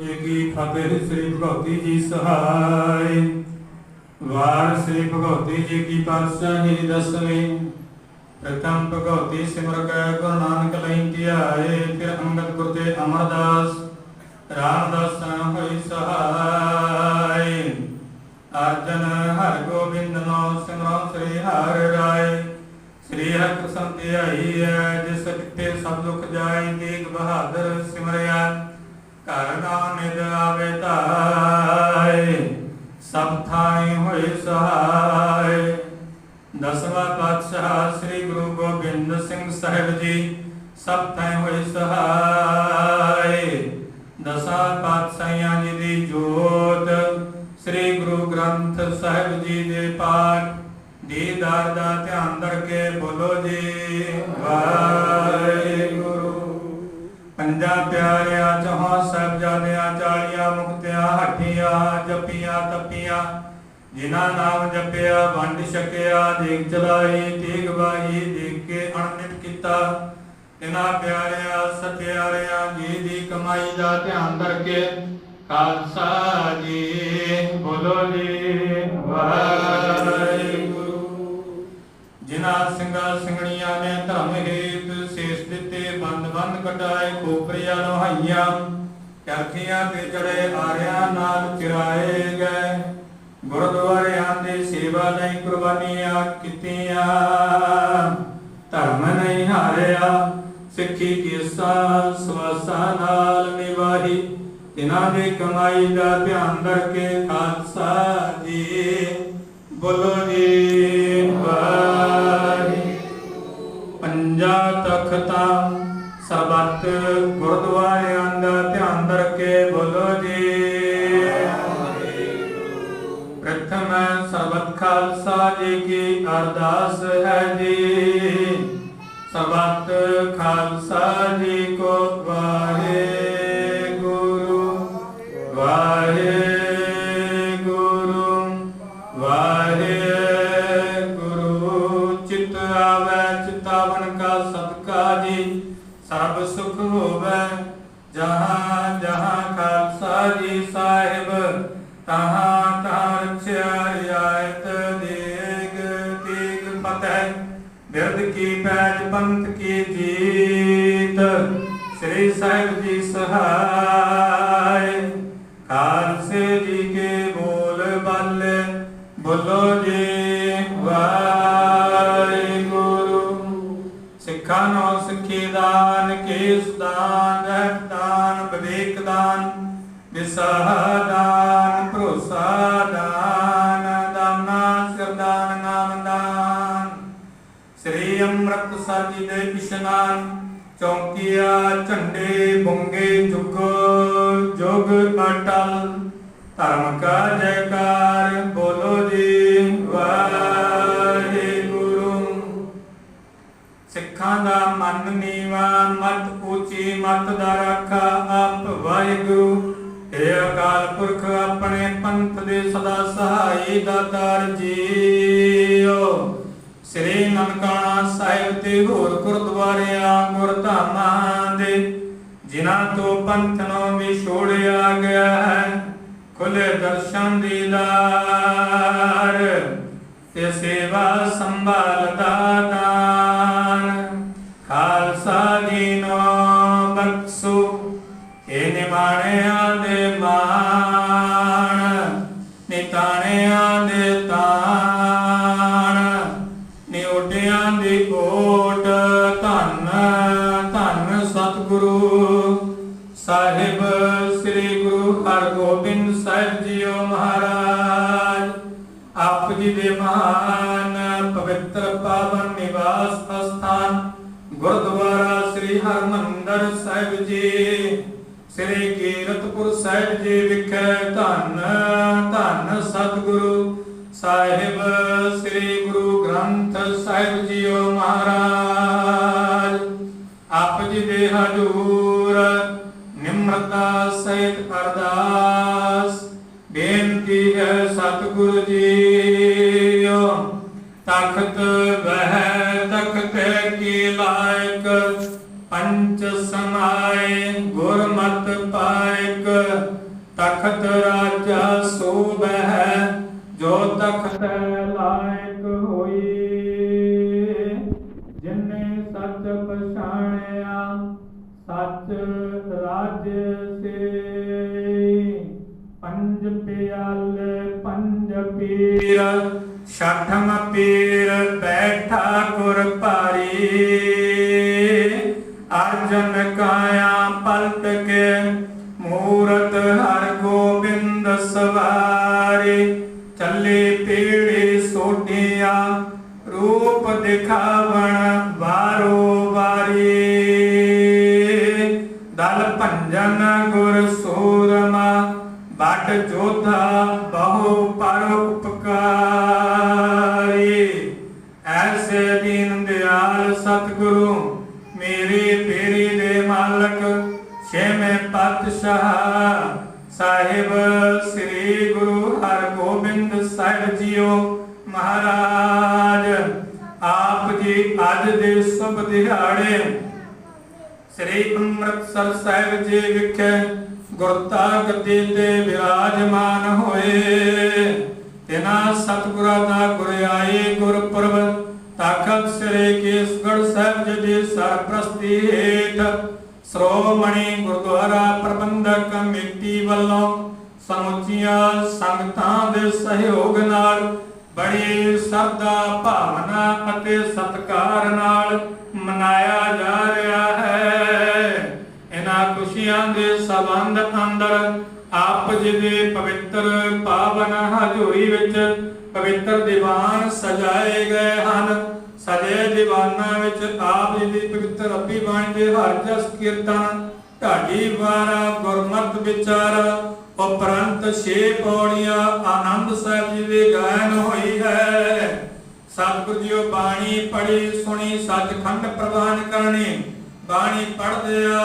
ਜੀ ਕੀ ਫਤਿਹ ਸ੍ਰੀ ਭਗਵਤੀ ਜੀ ਸਹਾਈ? ਵਾਰ ਸ੍ਰੀ ਭਗਵਤੀ ਜੀ ਕੀ ਪਾਤਸ਼ਾਹੀ ਦਸਵੀਂ? ਪ੍ਰਥਮ ਭਗਵਤੀ ਸਿਮਰ ਕੈ, ਗੁਰੂ ਨਾਨਕ ਲਈ ਧਿਆਏ, ਫਿਰ ਅੰਗਦ ਗੁਰ ਤੇ ਅਮਰਦਾਸ ਰਾਮਦਾਸ ਹੋਈ ਸਹਾਈ। ਅਰਜਨ ਹਰ ਗੋਬਿੰਦ ਨੋ ਸਿਮਰੋ ਸ੍ਰੀ ਹਰਿ ਰਾਏ। ਸ੍ਰੀ ਹਰਿ ਕ੍ਰਿਸ਼ਨ ਧਿਆਈ ਹੈ, ਜਿਸ ਕਿਤੇ ਸਭ ਦੁਖ ਜਾਏ, ਤੇਗ ਬਹਾਦਰ ਸਿਮਰਿਆ। ਘਰ ਨਾਮ ਨਿਦ ਆਵੇ ਧਾਏ ਸਭ ਥਾਈ ਹੋਏ ਸਹਾਏ। ਦਸਵਾਂ ਪਾਤਸ਼ਾਹ ਸ੍ਰੀ ਗੁਰੂ ਗੋਬਿੰਦ ਸਿੰਘ ਸਾਹਿਬ ਜੀ, ਸਭ ਥਾਈ ਹੋਏ ਸਹਾਏ। ਦਸਾਂ ਪਾਤਸ਼ਾਹਾਂ ਜੀ ਦੀ ਜੋਤ, ਸ੍ਰੀ ਗੁਰੂ ਗ੍ਰੰਥ ਸਾਹਿਬ ਜੀ ਦੇ ਪਾਠ। ਦੀਦਾਰ ਦਾ ਧਿਆਨ ਧਰ ਕੇ ਬੋਲੋ ਜੀ ਵਾਹਿਗੁਰੂ ਪੰਜਾ ਪਿਆਰਿਆਂ ਚਹਾਂ ਸਾਹਿਬਜ਼ਾਦਿਆਂ ਚਾਲੀਆਂ ਮੁਕਤਿਆਂ ਹੱਠੀਆਂ ਜਪੀਆਂ, ਤਪੀਆਂ। ਜਿਨ੍ਹਾਂ ਨਾਮ ਜਪਿਆ, ਵੰਡ ਛਕਿਆ, ਦੇਖ ਚਲਾਈ ਤੀਗ ਬਾਈ ਦੇਖ ਕੇ ਅਣਮਿਤ ਕੀਤਾ। ਇਹਨਾਂ ਪਿਆਰਿਆਂ, ਸਤਿਆਰਿਆਂ, ਜੀ ਦੀ ਕਮਾਈ ਦਾ ਧਿਆਨ ਕਰਕੇ ਖਾਲਸਾ ਜੀ ਕਟਾਏ ਖੋਪਰੀਆਂ ਲੋਹਾਈਆਂ ਚਰਖੀਆਂ ਤੇ ਚੜੇ ਆਰਿਆਂ ਨਾਲ ਚਿਰਾਏ ਗਏ। ਗੁਰਦੁਆਰਿਆਂ ਦੇ ਸੇਵਾ ਲਈ ਕੁਰਬਾਨੀਆਂ ਕੀਤੀਆਂ। ਧਰਮ ਨਹੀਂ ਹਾਰਿਆ, ਸਿੱਖੀ ਕੇਸਾ ਸਵਾਸਾ ਨਾਲ ਨਿਵਾਹੀ। ਤਿਨਾਂ ਦੀ ਕਮਾਈ ਦਾ ਧਿਆਨ ਰੱਖੇ ਖਾਲਸਾ ਜੀ, ਬੋਲੋ ਜੀ, ਵਾਹਿਗੁਰੂ। ਪੰਜਾ ਤਖਤਾਂ ਸਰਬੱਤ ਗੁਰਦੁਆਰਿਆਂ ਦਾ ਧਿਆਨ ਰੱਖੇ ਬੋਲੋ ਜੀ। ਪ੍ਰਥਮ ਸਰਬਤ ਖਾਲਸਾ ਜੀ ਕੀ ਅਰਦਾਸ ਹੈ ਜੀ। ਸਰਬਤ ਖਾਲਸਾ ਜੀ ਕੋ ਵਾਹਿਗੁਰੂ ਰਚਿਆ ਦੇਗ ਤੀਗ ਫਤਿਹ ਬਿਰਦ ਕੀ ਪੈਜ ਪੰਥ ਕੀ ਜੀਤ। ਸ੍ਰੀ ਸਾਹਿਬ ਜੀ ਸਹਾਇ, ਖਾਲਸੇ ਜੀ ਕੇ ਬੋਲ ਬਾਲੇ, ਬੋਲੋ ਜੀ ਵਾਹਿਗੁਰੂ। ਸਿੱਖਾਂ ਨੂੰ ਸਿੱਖੀ ਦਾਨ, ਕੇਸ ਦਾਨ, ਰਹਿਤ ਦਾਨ, ਵਿਵੇਕ ਦਾਨ, ਵਿਸਾਹ ਦਾਨ, ਭਰੋਸਾ ਦਾਨ ਅੰਮ੍ਰਿਤਸਰ ਦੇ ਇਸ਼ਨਾਨ ਚੌਂਕੀਆ, ਝੰਡੇ, ਬੁੰਗੇ, ਜੁਗ ਜੁਗ ਅਟਲ। ਧਰਮ ਕਾ ਜੈਕਾਰ, ਬੋਲੋ ਜੀ, ਵਾਹਿਗੁਰੂ। ਸਿੱਖਾਂ ਦਾ ਮਨ ਨੀਵਾ, ਮਤ ਉੱਚੀ, ਮਤ ਦਾ ਰਾਖਾ ਆਪ ਵਾਹਿਗੁਰੂ। ਹੇ ਅਕਾਲ ਪੁਰਖ, ਆਪਣੇ ਪੰਥ ਦੇ ਸਦਾ ਸਹਾਈ ਦਾਤਾਰ ਜੀਓ। ਸ੍ਰੀ ਨਨਕਾਣਾ ਸਾਹਿਬ ਤੇ ਹੋਰ ਗੁਰਦੁਆਰਿਆਂ, ਗੁਰਧਾਮਾਂ ਦੇ, ਜਿਨ੍ਹਾਂ ਤੋਂ ਪੰਥ ਨੂੰ ਵਿਛੋੜਿਆ ਗਿਆ ਹੈ ਖੁੱਲੇ ਦਰਸ਼ਨ ਦੀਦਾਰ ਤੇ ਸੇਵਾ ਸੰਭਾਲਦਾ ਦਾਨ ਸਤਿਗੁਰੂ ਸਾਹਿਬ, ਸ੍ਰੀ ਗੁਰੂ ਹਰਗੋਬਿੰਦ ਸਾਹਿਬ ਜੀਓ ਮਹਾਰਾਜ। ਆਪ ਜੀ ਦੇ ਮਹਾਨ ਪਵਿੱਤਰ ਪਾਵਨ ਨਿਵਾਸ ਅਸਥਾਨ ਗੁਰਦੁਆਰਾ ਸ੍ਰੀ ਹਰਮੰਦਰ ਸਾਹਿਬ ਜੀ, ਸ੍ਰੀ ਕੀਰਤਪੁਰ ਸਾਹਿਬ ਜੀ ਵਿਖੇ ਧੰਨ ਧੰਨ ਸਤਿਗੁਰੂ ਸਾਹਿਬ, ਸ੍ਰੀ ਗੁਰੂ ਗ੍ਰੰਥ ਸਾਹਿਬ ਜੀਓ ਮਹਾਰਾਜ। ਹਜੂਰ ਨਿਮਰਤਾ ਸਹਿਤ ਅਰਦਾਸ ਬੇਨਤੀ ਹੈ ਸਤਿਗੁਰੂ ਜੀਓ ਤਖਤ ਵਹਿ ਤਖਤ ਕੀ ਲਾਇਕ ਪੰਚ ਸਮਾਏ ਗੁਰਮਤ ਪਾਇਕ ਤਖਤ ਰਾਜਾ ਸੋਬਹਿ ਜੋ ਤਖਤ ਲਾਇਕ ਹੋਈ ਜਿਨੇ ਸੱਚ ਪਛਾਣਿਆ, ਸੱਚ ਰਾਜ ਸੇ ਪੰਜ ਪਿਆਲੇ, ਪੰਜ ਪੀਰ, ਛਠਮ ਪੀਰ ਬੈਠਾ ਗੁਰ ਭਾਰੀ। ਅਰਜਨ ਕਾਇਆ ਪਲਟ ਕੇ ਮੂਰਤ ਹਰ ਗੋਬਿੰਦ ਸਵਾਰੀ। ਰੂਪ ਦਿਖਾਵਣ ਵਾਰੋ ਵਾਰੀ। ਦਲ ਭੰਜਨ ਗੁਰ ਸੂਰਮਾ ਬਟ ਜੋਧਾ ਬਹੁ ਪਰ ਉਪਕਾਰੀ। ਐਸੇ ਦੀਨ ਦਿਆਲ ਸਤਿਗੁਰੂ, ਮੇਰੀ ਪੇਰੀ ਦੇ ਮਾਲਕ, ਛੇਵੇਂ ਪਾਤਸ਼ਾਹ ਸਾਹਿਬ, ਸ੍ਰੀ ਗੁਰੂ ਹਰਗੋਬਿੰਦ ਸਾਹਿਬ ਜੀਓ ਮਹਾਰਾਜ। ਅੱਜ ਦੇ ਸੁਭ ਦਿਹਾੜੇ ਸ੍ਰੀ ਅੰਮ੍ਰਿਤਸਰ ਸਾਹਿਬ ਜੀ ਵਿਖੇ ਗੁਰਤਾ ਗੱਦੀ ਤੇ ਵਿਰਾਜਮਾਨ ਹੋਏ। ਤਿਨਾ ਸਤਿਗੁਰਾਂ ਦਾ ਗੁਰਿਆਈ ਗੁਰਪੁਰਬ, ਤਖਤ ਸ੍ਰੀ ਕੇਸਗੜ੍ਹ ਸਾਹਿਬ ਜੀ ਦੀ ਸਰਪ੍ਰਸਤੀ ਹੇਠ ਸ਼੍ਰੋਮਣੀ ਗੁਰਦੁਆਰਾ ਪ੍ਰਬੰਧਕ ਕਮੇਟੀ ਵੱਲੋਂ ਸਮੁੱਚੀਆਂ ਸੰਗਤਾਂ ਦੇ ਸਹਿਯੋਗ ਨਾਲ ਬੜੀ ਸਰਦਾ ਭਾਵਨਾ ਅਤੇ ਸਤਿਕਾਰ ਨਾਲ ਮਨਾਇਆ ਜਾ ਰਿਹਾ ਹੈ। ਇਹਨਾਂ ਖੁਸ਼ੀਆਂ ਦੇ ਸਬੰਧ ਅੰਦਰ ਆਪ ਜੀ ਦੇ ਪਵਿੱਤਰ ਪਾਵਨ ਹਜ਼ੂਰੀ ਵਿੱਚ ਪਵਿੱਤਰ ਦੀਵਾਨ ਸਜਾਏ ਗਏ ਹਨ। ਸਜੇ ਦੀਵਾਨਾਂ ਵਿੱਚ ਆਪ ਜੀ ਦੀ ਪਵਿੱਤਰ ਰੱਬੀ ਬਾਣੀ ਦੇ ਹਰ ਜਸ ਕੀਰਤਨ, ਢਾਡੀ ਵਾਰਾ, ਗੁਰਮਤਿ ਵਿਚਾਰ ਉਪਰੰਤ ਛੇ ਪੌੜੀਆਂ ਆਨੰਦ ਸਾਹਿਬ ਜੀ ਦੀ ਗਾਇਨ ਹੋਈ ਹੈ। ਸਤਿਗੁਰੂ ਜੀਓ ਬਾਣੀ ਪੜੀ ਸੁਣੀ, ਸੱਚਖੰਡ ਪ੍ਰਵਾਨ ਕਰਨੀ। ਬਾਣੀ ਪੜਦਿਆ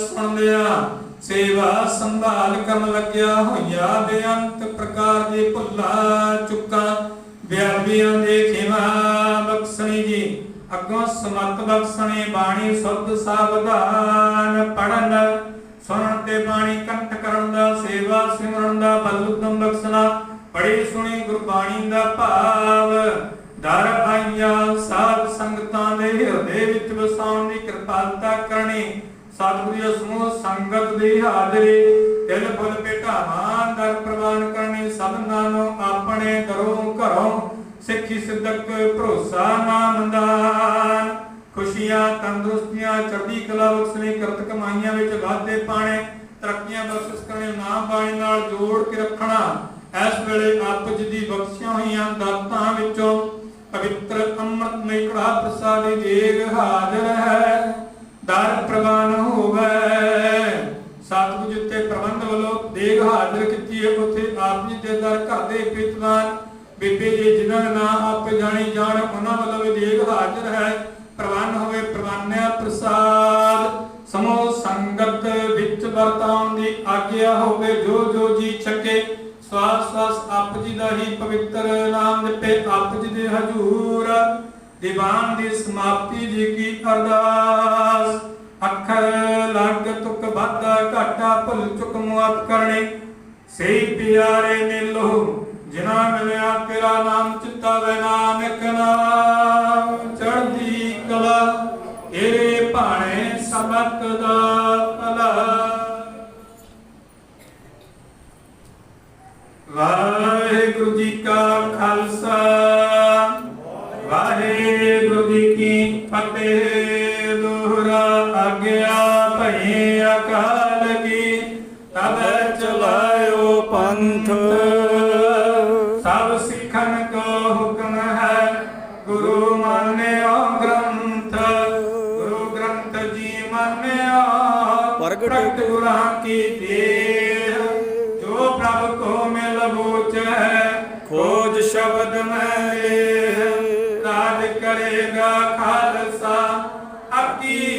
ਸੁਣਦਿਆ ਸੇਵਾ ਸੰਭਾਲ ਕਰਨ ਲੱਗਿਆ ਹੋਇਆ ਬੇਅੰਤ ਪ੍ਰਕਾਰ ਦੀ ਭੁੱਲਾ ਚੁੱਕਾ। ਬਿਆਬੀਆਂ ਦੇ ਖਿਮਾ ਬਖਸ਼ਣੀ ਜੀ, ਅੱਗੋਂ ਸਮਤ ਬਖਸ਼ਣੀ ਬਾਣੀ ਸੁਧ ਸਾਵਧਾਨ ਪੜਨ ਸੁਣਨ ਤੇ ਬਾਣੀ ਕੰਠ ਕਰਨ ਦਾ ਸੇਵਾ, ਸਿਮਰਨ ਦਾ ਬਲ ਉਦਮ ਬਖਸ਼ਣਾ। ਪੜੀ ਸੁਣੀ ਗੁਰਬਾਣੀ ਦਾ ਭਾਵ। ਦਰ ਆਈਆਂ ਸਾਧ ਸੰਗਤਾਂ ਦੇ ਹਿਰਦੇ ਵਿੱਚ ਵਸਾਉਣ ਦੀ ਕਿਰਪਾਲਤਾ ਕਰਨੀ। ਸਤਿਗੁਰੂ ਸਮੂਹ ਸੰਗਤ ਦੀ ਹਾਜ਼ਰੀ ਦਿਲ ਫੁੱਲ ਭੇਟਾਵਾਂ ਦਰ ਪ੍ਰਵਾਨ ਕਰਨੀ। ਸਭਨਾਂ ਨੂੰ ਆਪਣੇ ਘਰੋਂ ਘਰੋਂ ਸਿੱਖੀ ਸਿੱਧਕ ਭਰੋਸਾ ਨਾਮਦਾਨ ਖੁਸ਼ੀਆਂ, ਤੰਦਰੁਸਤੀਆਂ, ਚੜ੍ਹਦੀ ਕਲਾ ਬਖਸ਼ਣੀ ਕਰਤ ਕਮਾਈਆਂ ਵਿੱਚ ਵਾਧੇ ਪਾਣੇ, ਤਰੱਕੀਆਂ ਬਖਸ਼ਿਸ਼ ਕਰਨੇ ਨਾਮ ਬਾਣੀ ਨਾਲ ਜੋੜ ਕੇ ਰੱਖਣਾ। ਇਸ ਵੇਲੇ ਆਪ ਦੀ ਬਖਸ਼ੀਆਂ ਹੋਈਆਂ ਦਾਤਾਂ ਵਿੱਚੋਂ ਪਵਿੱਤਰ ਅੰਮ੍ਰਿਤਮਈ ਕੜਾ ਪ੍ਰਸਾਦੀ ਦੇਗ ਹਾਜ਼ਰ ਹੈ। ਦਰ ਪ੍ਰਵਾਨ ਹੋਵੇ। ਸਤਿਗੁਰੂ ਜੀ ਪ੍ਰਬੰਧ ਵੱਲੋਂ ਦੇਗ ਹਾਜ਼ਰ ਕੀਤੀ ਹੈ। ਉੱਥੇ ਆਪ ਜੀ ਦੇ ਦਰ ਘਰ ਦੇ ਪ੍ਰੀਤਵਾਨ ਬੀਬੀ ਜੀ ਜਿਨ੍ਹਾਂ ਦਾ ਨਾਮ ਆਪੇ ਜਾਣੀ ਜਾਣ, ਉਹਨਾਂ ਵੱਲੋਂ ਵੀ ਦੇਗ ਹਾਜ਼ਰ ਹੈ। ਪ੍ਰਵਾਨ ਹੋਵੇ, ਪ੍ਰਵਾਨਿਆ ਪ੍ਰਸਾਦ। ਸਮੂਹ ਸੰਗਤ ਵਿੱਚ ਵਰਤਾਉਣ ਦੀ ਆਗਿਆ ਹੋਵੇ ਜੋ ਜੋ ਜੀ ਛਕੇ, ਸਵਾਸ ਸਵਾਸ ਆਪ ਜੀ ਦਾ ਹੀ ਪਵਿੱਤਰ ਨਾਮ ਜਪੇ ਆਪ ਜੀ ਦੇ ਹਜੂਰ। ਦੀਵਾਨ ਦੀ ਸਮਾਪਤੀ ਜੀ ਕੀ ਅਰਦਾਸ। ਅੱਖਰ ਲੱਗ ਤੁਕ ਵਾਧਾ ਘਾਟਾ ਭੁੱਲ ਚੁਕ ਮੁਆਫ ਕਰਨੇ। ਸਹੀ ਪਿਆਰੇ ਮਿਲੋ ਜਿਨ੍ਹਾਂ ਮਿਲਿਆ ਤੇਰਾ ਨਾਮ ਚਿਤਾਵੇ ਨਾਨਕ ਨਾਮ। ਭਾਣੇ ਭਲਾ ਵਾਹਿਗੁਰੂ ਜੀ ਕਾ ਖਾਲਸਾ ਵਾਹਿਗੁਰੂ ਜੀ ਕੀ ਫਤਿਹ ਦੁਹਰਾ ਆਗਿਆ ਭਈ ਅਕਾਲ ਕੀ ਤਬ ਚਲਾਇਓ ਪੰਥ ਸਭ ਸਿੱਖਣ ਕੋ ਹੁਕਮ ਹੈ ਗੁਰੂ ਪ੍ਰਗਟ ਗੁਰਾਂ ਕੀ ਦੇਹ ਜੋ ਪ੍ਰਭ ਕੋ ਮਿਲ ਬੋਚੈ ਖੋਜ ਸ਼ਬਦ ਮੈਂ ਲੇਹ। ਰਾਜ ਕਰੇਗਾ ਖਾਲਸਾ ਅਕੀ